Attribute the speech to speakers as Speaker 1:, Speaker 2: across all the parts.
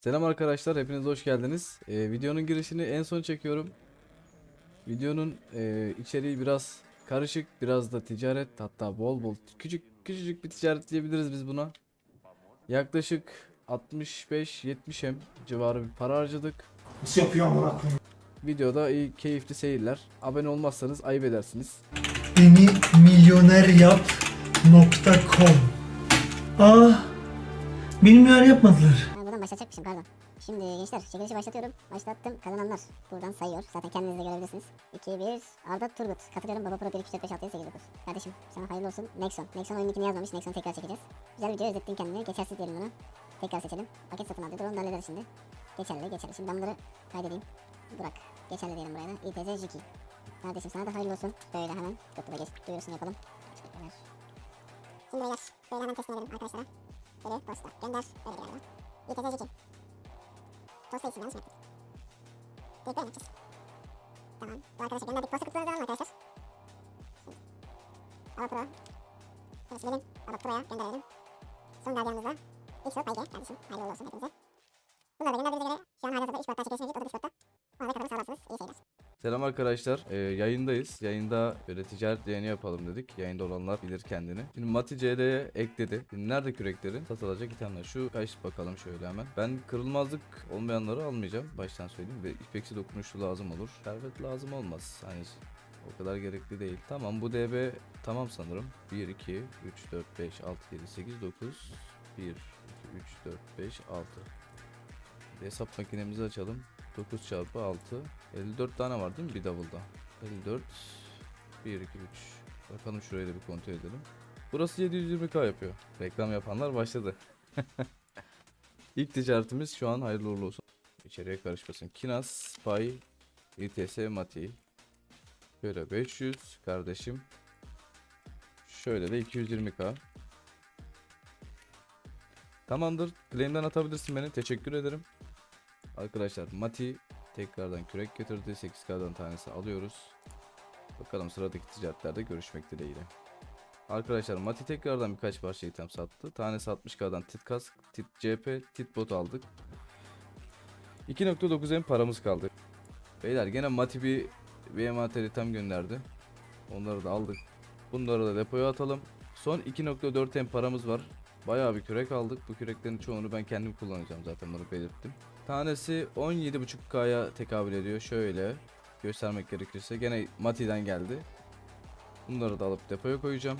Speaker 1: Selam arkadaşlar, hepiniz hoş geldiniz. Ee, videonun girişini en son çekiyorum. Videonun e, içeriği biraz karışık, biraz da ticaret, hatta bol bol küçük küçücük bir ticaret diyebiliriz biz buna. Yaklaşık 65-70 em civarı bir para harcadık.
Speaker 2: Nasıl yapıyor amına?
Speaker 1: Videoda iyi keyifli seyirler. Abone olmazsanız ayıp edersiniz.
Speaker 2: Beni milyoner yap.com Ah Beni milyoner yapmadılar.
Speaker 3: Başlatacakmışım pardon. Şimdi gençler çekilişi başlatıyorum. Başlattım. Kazananlar buradan sayıyor. Zaten kendiniz de görebilirsiniz. 2, 1, Arda Turgut. Katılıyorum Baba Pro 1, 2, 4, 5, 6, 7, 8, 9. Kardeşim sana hayırlı olsun. Nexon. Nexon oyun nickini yazmamış. Nexon'u tekrar çekeceğiz. Güzel video özettin kendini. Geçersiz diyelim bunu. Tekrar seçelim. Paket satın aldı. Dur onu da hallederiz şimdi. Geçerli geçerli. Şimdi ben bunları kaydedeyim. Burak. Geçerli diyelim buraya da. İTZ Jiki. Kardeşim sana da hayırlı olsun. Böyle hemen. Kapıda geç. Duyurusunu yapalım. Şimdi beyler. Böyle hemen teslim edelim arkadaşlara. Böyle posta. Gönder. Böyle bir galiba. İTZ Jiki. Posta için yanlış mı yaptık? Direkt böyle yapacağız? Tamam. Bu arkadaşa gönderdik. Posta kutuları alalım arkadaşlar. Ava Pro. Şöyle silelim. Ava Pro'ya gönderelim. Son gardiyamızda. İlk slot Bayge kardeşim. Hayırlı olsun hepinize. Bunları da gönderdiğinize göre şu an halihazırda 3 botta çekilişine git. O da Discord'da. Ona da katılım sağlarsınız. İyi seyirler.
Speaker 1: Selam arkadaşlar. Ee, yayındayız. Yayında böyle ticaret yayını yapalım dedik. Yayında olanlar bilir kendini. Şimdi Mati CD'ye ekledi. Şimdi nerede küreklerin? Satılacak itemler. Şu kaç bakalım şöyle hemen. Ben kırılmazlık olmayanları almayacağım. Baştan söyleyeyim. Ve ipeksi dokunuşlu lazım olur. Servet lazım olmaz. Hani o kadar gerekli değil. Tamam bu DB tamam sanırım. 1, 2, 3, 4, 5, 6, 7, 8, 9. 1, 2, 3, 4, 5, 6. Bir hesap makinemizi açalım. 9 çarpı 6. 54 tane var değil mi bir double'da? 54 1 2 3 Bakalım şurayı da bir kontrol edelim. Burası 720k yapıyor. Reklam yapanlar başladı. İlk ticaretimiz şu an hayırlı uğurlu olsun. İçeriye karışmasın. Kinas, Spy, ITS, Mati. Şöyle 500 kardeşim. Şöyle de 220k. Tamamdır. Claim'den atabilirsin beni. Teşekkür ederim. Arkadaşlar Mati tekrardan kürek getirdi. 8K'dan tanesi alıyoruz. Bakalım sıradaki ticaretlerde görüşmek dileğiyle. Arkadaşlar Mati tekrardan birkaç parça item sattı. Tanesi 60K'dan tit kask, tit CP, tit bot aldık. 2.9M paramız kaldı. Beyler gene Mati bir VMATR item gönderdi. Onları da aldık. Bunları da depoya atalım. Son 2.4M paramız var. Bayağı bir kürek aldık. Bu küreklerin çoğunu ben kendim kullanacağım zaten bunu belirttim. Tanesi 17.5K'ya tekabül ediyor. Şöyle göstermek gerekirse gene Mati'den geldi. Bunları da alıp depoya koyacağım.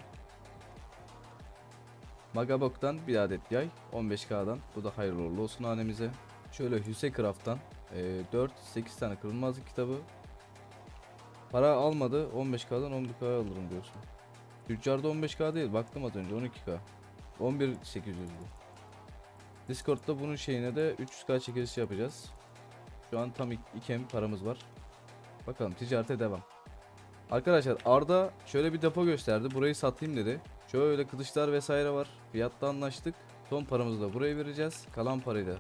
Speaker 1: Magabok'tan bir adet yay 15K'dan. Bu da hayırlı olsun hanemize. Şöyle Hüseycraft'tan e, 4 8 tane kırılmazlık kitabı. Para almadı 15K'dan 11K alırım diyorsun. Tüccarda 15K değil baktım az önce 12K. 11800'dü. Discord'da bunun şeyine de 300k çekilişi yapacağız. Şu an tam 2M paramız var. Bakalım ticarete devam. Arkadaşlar Arda şöyle bir depo gösterdi. Burayı satayım dedi. Şöyle kılıçlar vesaire var. Fiyatta anlaştık. Son paramızı da buraya vereceğiz. Kalan parayı da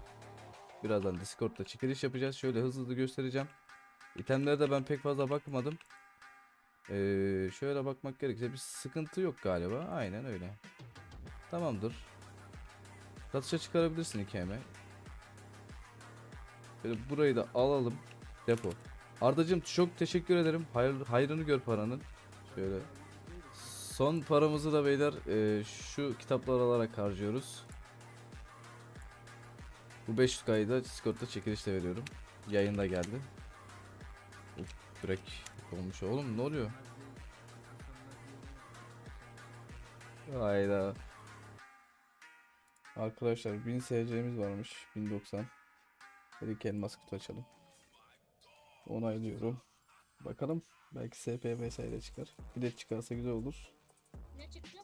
Speaker 1: birazdan Discord'da çekiliş yapacağız. Şöyle hızlı hızlı göstereceğim. İtemlere de ben pek fazla bakmadım. Ee, şöyle bakmak gerekirse bir sıkıntı yok galiba. Aynen öyle. Tamamdır. Satışa çıkarabilirsin 2M. Böyle burayı da alalım. Depo. Ardacığım çok teşekkür ederim. Hayır, hayrını gör paranın. Şöyle. Son paramızı da beyler e, şu kitaplar alarak harcıyoruz. Bu 500k'yı da Discord'da çekilişle veriyorum. Yayında geldi. Uf, Direkt olmuş oğlum ne oluyor? Hayda. Arkadaşlar 1000 SC'miz varmış. 1090. Dedik elmas kutu açalım. Onaylıyorum. Bakalım. Belki SP vesaire çıkar. Bilet çıkarsa güzel olur.
Speaker 4: Ne çıktı?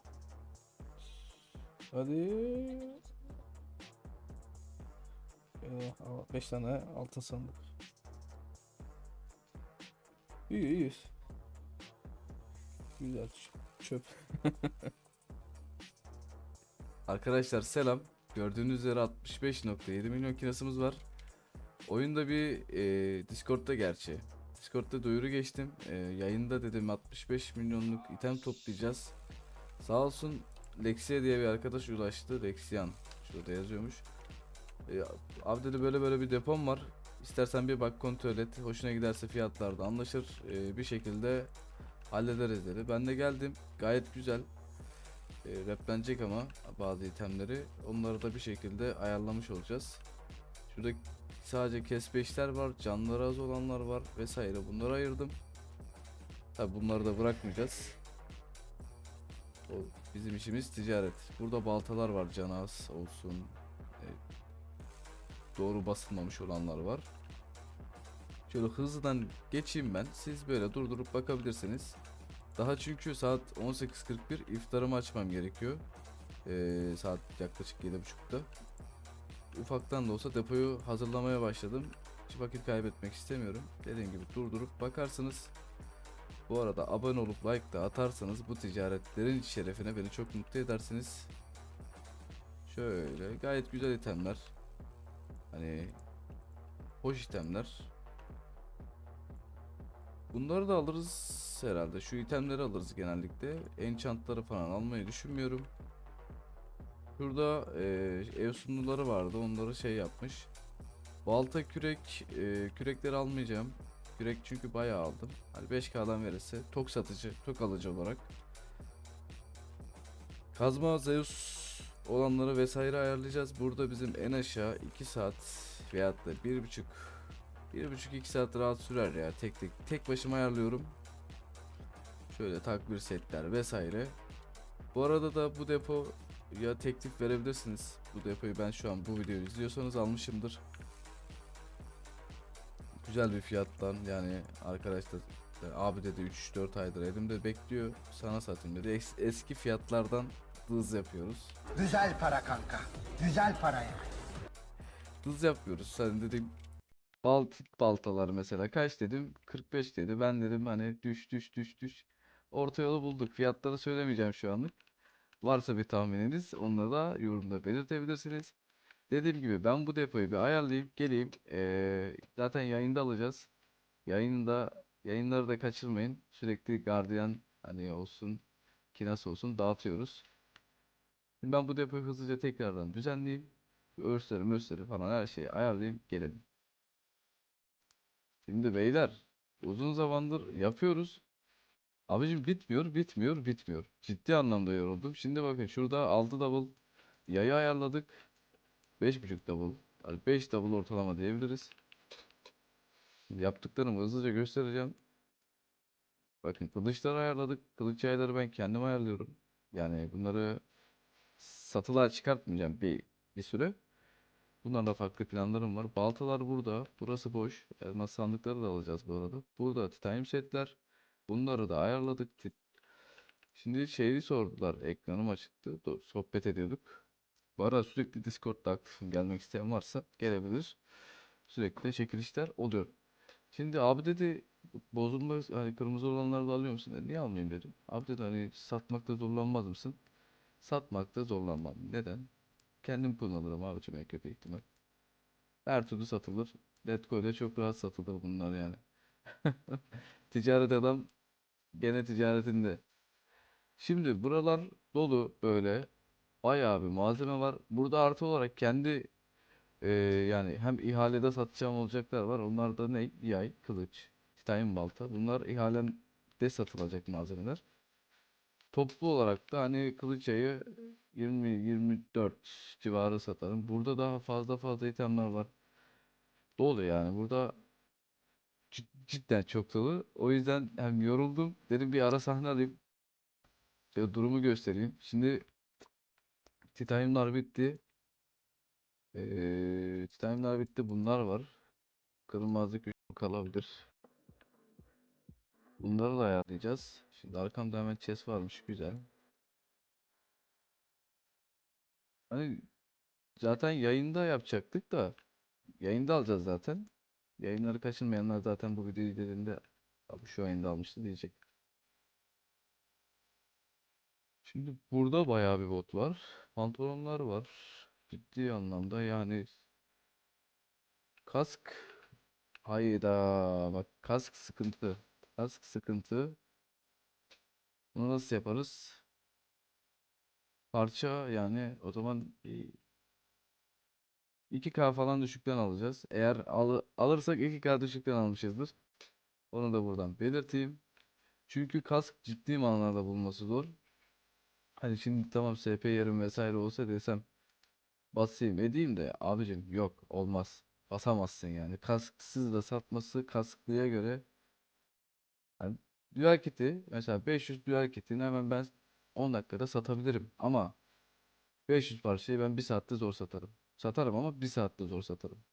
Speaker 1: Hadi. 5 tane altın sandık. İyi iyi. Güzel çöp. Arkadaşlar selam. Gördüğünüz üzere 65.7 milyon kirasımız var. Oyunda bir e, Discord'da gerçi. Discord'da duyuru geçtim. E, yayında dedim 65 milyonluk item toplayacağız. Sağ olsun Lexia diye bir arkadaş ulaştı. Lexian. Şurada yazıyormuş. E, abi dedi böyle böyle bir depom var. İstersen bir bak kontrol et. Hoşuna giderse fiyatlarda anlaşır. E, bir şekilde hallederiz dedi. Ben de geldim. Gayet güzel. E, replenecek ama bazı itemleri. Onları da bir şekilde ayarlamış olacağız. Şurada sadece kes beşler var. Canları az olanlar var vesaire. Bunları ayırdım. Tabi bunları da bırakmayacağız. O bizim işimiz ticaret. Burada baltalar var canı az olsun. E, doğru basılmamış olanlar var. Şöyle hızlıdan geçeyim ben. Siz böyle durdurup bakabilirsiniz. Daha çünkü saat 18.41 iftarımı açmam gerekiyor. Ee, saat yaklaşık 7.30'da. Ufaktan da olsa depoyu hazırlamaya başladım. Hiç vakit kaybetmek istemiyorum. Dediğim gibi durdurup bakarsınız. Bu arada abone olup like da atarsanız bu ticaretlerin şerefine beni çok mutlu edersiniz. Şöyle gayet güzel itemler. Hani hoş itemler. Bunları da alırız herhalde. Şu itemleri alırız genellikle. Enchantları falan almayı düşünmüyorum. Şurada e, ev sunuları vardı. Onları şey yapmış. Balta kürek e, kürekleri almayacağım. Kürek çünkü bayağı aldım. Hani 5K'dan verirse tok satıcı, tok alıcı olarak. Kazma Zeus olanları vesaire ayarlayacağız. Burada bizim en aşağı 2 saat veyahut da 1.5 1.5-2 saat rahat sürer ya. Tek tek tek başıma ayarlıyorum. Şöyle takvir setler vesaire. Bu arada da bu depo ya teklif verebilirsiniz. Bu depoyu ben şu an bu videoyu izliyorsanız almışımdır. Güzel bir fiyattan yani arkadaşlar e, abi dedi 3-4 aydır elimde bekliyor sana satayım dedi. Es- eski fiyatlardan hız yapıyoruz.
Speaker 4: Güzel para kanka. Güzel para ya.
Speaker 1: Hız yapıyoruz. Sen dedim bal baltalar mesela kaç dedim 45 dedi. Ben dedim hani düş düş düş düş. Orta yolu bulduk. Fiyatları söylemeyeceğim şu anlık. Varsa bir tahmininiz onları da yorumda belirtebilirsiniz. Dediğim gibi ben bu depoyu bir ayarlayıp geleyim. Ee, zaten yayında alacağız. Yayında yayınları da kaçırmayın. Sürekli gardiyan hani olsun, kinas olsun dağıtıyoruz. Şimdi ben bu depoyu hızlıca tekrardan düzenleyeyim. Örsleri mörsleri falan her şeyi ayarlayayım gelelim. Şimdi beyler uzun zamandır yapıyoruz. Abicim bitmiyor bitmiyor bitmiyor. Ciddi anlamda yoruldum. Şimdi bakın şurada 6 double yayı ayarladık. 5.5 double. Yani 5 double ortalama diyebiliriz. Şimdi yaptıklarımı hızlıca göstereceğim. Bakın kılıçları ayarladık. Kılıç yayları ben kendim ayarlıyorum. Yani bunları satılığa çıkartmayacağım bir, bir süre. Bunlarla farklı planlarım var. Baltalar burada. Burası boş. Elmas sandıkları da alacağız bu arada. Burada titanium setler. Bunları da ayarladık. Şimdi şeyi sordular. Ekranım açıktı. Sohbet ediyorduk. Bu arada sürekli Discord'da aktifim. Gelmek isteyen varsa gelebilir. Sürekli çekilişler oluyor. Şimdi abi dedi bozulma hani kırmızı olanları da alıyor musun? dedi. Niye almayayım dedim. Abi dedi hani satmakta zorlanmaz mısın? Satmakta zorlanmam. Neden? Kendim kullanırım en kötü ihtimal. Her türlü satılır. Letgo'da çok rahat satılır bunlar yani. Ticaret adam gene ticaretinde. Şimdi buralar dolu böyle. Bayağı bir malzeme var. Burada artı olarak kendi e, yani hem ihalede satacağım olacaklar var. Onlar da ne? Yay, kılıç, titanyum balta. Bunlar ihalede satılacak malzemeler. Toplu olarak da hani kılıç yayı 20-24 civarı satarım. Burada daha fazla fazla itemler var. Dolu yani. Burada cid- cidden çok dolu. O yüzden hem yoruldum. Dedim bir ara sahne alayım. Şöyle durumu göstereyim. Şimdi titanyumlar bitti. Ee, titanyumlar bitti. Bunlar var. Kırılmazlık kalabilir. Bunları da ayarlayacağız. Şimdi arkamda hemen chest varmış. Güzel. Hani zaten yayında yapacaktık da yayında alacağız zaten. Yayınları kaçırmayanlar zaten bu videoyu izlediğinde abi şu yayında almıştı diyecek. Şimdi burada bayağı bir bot var. Pantolonlar var. Ciddi anlamda yani kask hayda bak kask sıkıntı. Kask sıkıntı. Bunu nasıl yaparız? Parça yani o zaman bir 2K falan düşükten alacağız. Eğer al- alırsak 2K düşükten almışızdır. Onu da buradan belirteyim. Çünkü kask ciddi manada bulması zor. Hani şimdi tamam SP yerim vesaire olsa desem basayım edeyim de abicim yok olmaz. Basamazsın yani. Kasksız da satması kasklıya göre yani dual kit'i mesela 500 dual kit'ini hemen ben 10 dakikada satabilirim ama 500 parçayı ben 1 saatte zor satarım. Satarım ama 1 saatte zor satarım.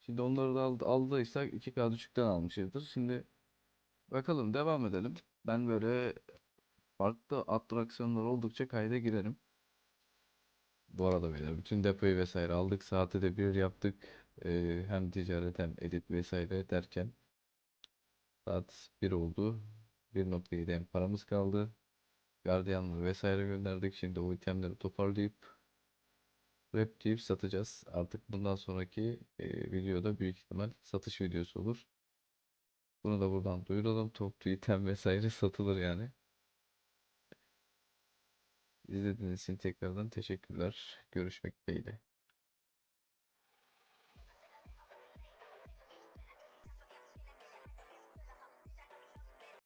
Speaker 1: Şimdi onları da aldı, aldıysak 2K düşükten almışızdır. Şimdi bakalım devam edelim. Ben böyle farklı atraksiyonlar oldukça kayda girerim. Bu arada beyler bütün depoyu vesaire aldık. Saati de bir yaptık. Ee, hem ticaret hem edit vesaire derken saat 1 oldu. 1.7 hem paramız kaldı. Gardiyanları vesaire gönderdik. Şimdi o itemleri toparlayıp rap deyip satacağız. Artık bundan sonraki e, videoda büyük ihtimal satış videosu olur. Bunu da buradan duyuralım. Toplu item vesaire satılır yani. İzlediğiniz için tekrardan teşekkürler. Görüşmek dileğiyle.